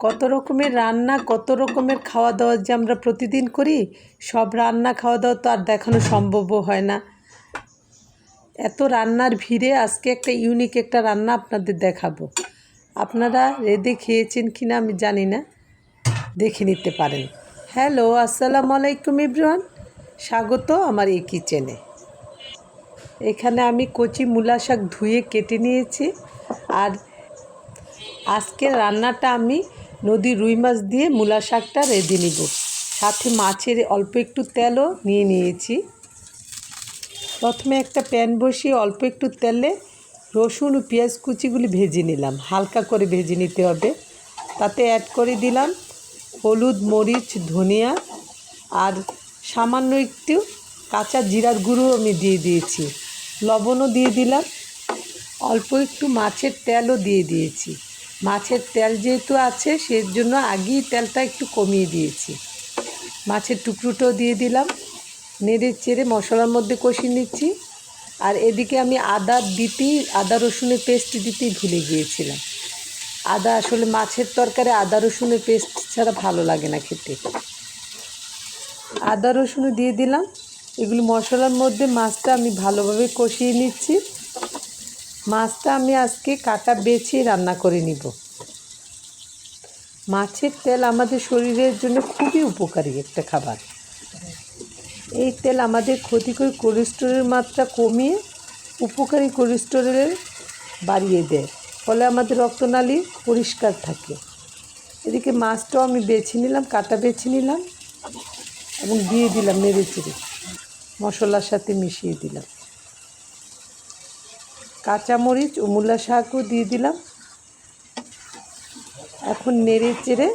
কত রকমের রান্না, কত রকমের খাওয়া দাওয়া যে আমরা প্রতিদিন করি, সব রান্না খাওয়া দাওয়া তো আর দেখানো সম্ভবও হয় না। এত রান্নার ভিড়ে আজকে একটা ইউনিক একটা রান্না আপনাদের দেখাবো। আপনারা রেদে খেয়েছেন কি না আমি জানি না, দেখে নিতে পারেন। হ্যালো আসসালামু আলাইকুম ইব্রান। স্বাগত আমার এই কিচেনে এখানে আমি কচি মূলা শাক ধুয়ে কেটে নিয়েছি। আর আজকে রান্নাটা আমি নদীর রুই মাছ দিয়ে মূলা শাকটা রেঁধে নিব। সাথে মাছের অল্প একটু তেলও নিয়ে নিয়েছি। প্রথমে একটা প্যান বসিয়ে অল্প একটু তেলে রসুন ও পেঁয়াজ কুচিগুলি ভেজে নিলাম। হালকা করে ভেজে নিতে হবে। তাতে অ্যাড করে দিলাম হলুদ, মরিচ, ধনিয়া আর সামান্য একটু কাঁচা জিরার গুঁড়ো আমি দিয়ে দিয়েছি। লবণও দিয়ে দিলাম। অল্প একটু মাছের তেলও দিয়ে দিয়েছি। মাছের তেল যেহেতু আছে সেই জন্য আগেই তেলটা একটু কমিয়ে দিয়েছি। মাছের টুকরোটাও দিয়ে দিলাম। নেড়ে চেড়ে মশলার মধ্যে কষিয়ে নিচ্ছি। আর এদিকে আমি আদা দিতেই, আদা রসুনের পেস্ট দিতেই ভুলে গিয়েছিলাম। আদা আসলে মাছের তরকারি আদা রসুনের পেস্ট ছাড়া ভালো লাগে না খেতে। আদা রসুনও দিয়ে দিলাম। এগুলো মশলার মধ্যে মাছটা আমি ভালোভাবে কষিয়ে নিচ্ছি। মাছটা আমি আজকে কাটা বেছে রান্না করে নিব। মাছের তেল আমাদের শরীরের জন্য খুবই উপকারী একটা খাবার। এই তেল আমাদের ক্ষতিকর কোলেস্টেরলের মাত্রা কমিয়ে উপকারী কোলেস্টেরলের বাড়িয়ে দেয়। ফলে আমাদের রক্তনালী পরিষ্কার থাকে। এদিকে মাছটাও আমি বেছে নিলাম, কাটা বেছে নিলাম এবং দিয়ে দিলাম নেড়ে চেড়ে মশলার সাথে মিশিয়ে দিলাম। কাঁচামরিচ ও মূলা শাকও দিয়ে দিলাম। এখন নেড়ে চেড়ে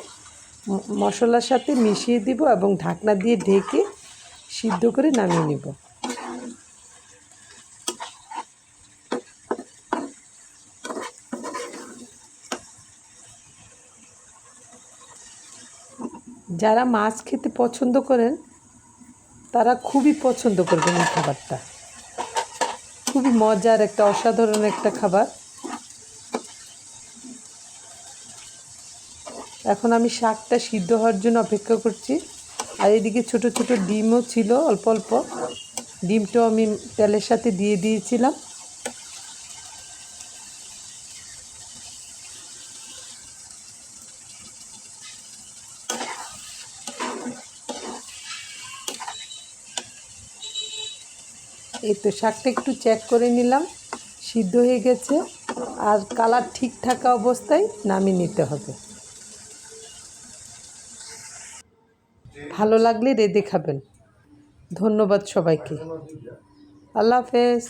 মশলার সাথে মিশিয়ে দিব এবং ঢাকনা দিয়ে ঢেকে সিদ্ধ করে নামিয়ে নেব। যারা মাছ খেতে পছন্দ করেন, তারা খুবই পছন্দ করবেন এই খাবারটা। খুবই মজার একটা, অসাধারণ একটা খাবার। এখন আমি শাকটা সিদ্ধ হওয়ার জন্য অপেক্ষা করছি। আর এদিকে ছোট ছোট ডিমও ছিল, অল্প অল্প। ডিমটাও আমি তেলের সাথে দিয়ে দিয়েছিলাম। এই তো শাকটা একটু চেক করে নিলাম, সিদ্ধ হয়ে গেছে, আর কালার ঠিক থাকা অবস্থায় নামিয়ে নিতে হবে। ভালো লাগলে রেঁধে খাবেন। ধন্যবাদ সবাইকে। আল্লাহ হাফেজ।